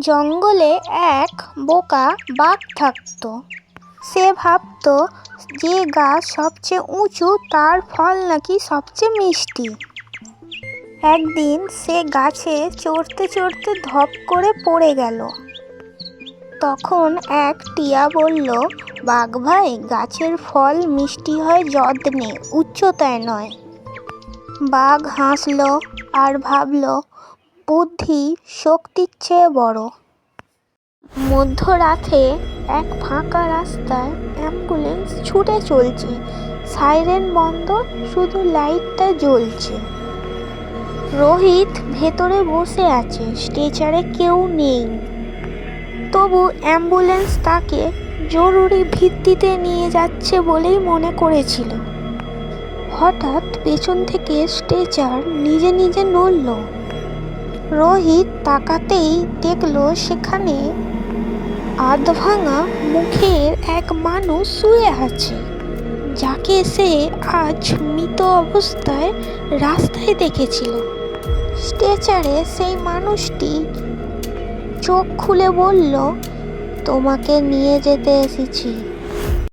জঙ্গলে এক বোকা বাঘ থাকতো। সে ভাবতো যে গাছ সবচেয়ে উঁচু, তার ফল নাকি সবচেয়ে মিষ্টি। একদিন সে গাছে চড়তে চড়তে ধপ করে পড়ে গেল। তখন এক টিয়া বলল, বাঘ ভাই, গাছের ফল মিষ্টি হয় যত্নে, উচ্চতায় নয়। বাঘ হাসলো আর ভাবলো বুদ্ধি শক্তির চেয়ে বড়। মধ্যরাতে এক ফাঁকা রাস্তায় অ্যাম্বুলেন্স ছুটে চলছে। সাইরেন বন্ধ, শুধু লাইটটা জ্বলছে। রোহিত ভেতরে বসে আছে, স্ট্রেচারে কেউ নেই। তবু অ্যাম্বুলেন্স তাকে জরুরি ভিত্তিতে নিয়ে যাচ্ছে বলেই মনে করেছিল। হঠাৎ পেছন থেকে স্ট্রেচার নিজে নিজে নড়ল। রোহিত তাকাতেই দেখল সেখানে আধভাঙা মুখের এক মানুষ শুয়ে আছে, যাকে সে আজ মৃত অবস্থায় রাস্তায় দেখেছিল। স্ট্রেচারে সেই মানুষটি চোখ খুলে বলল, তোমাকে নিয়ে যেতে এসেছি।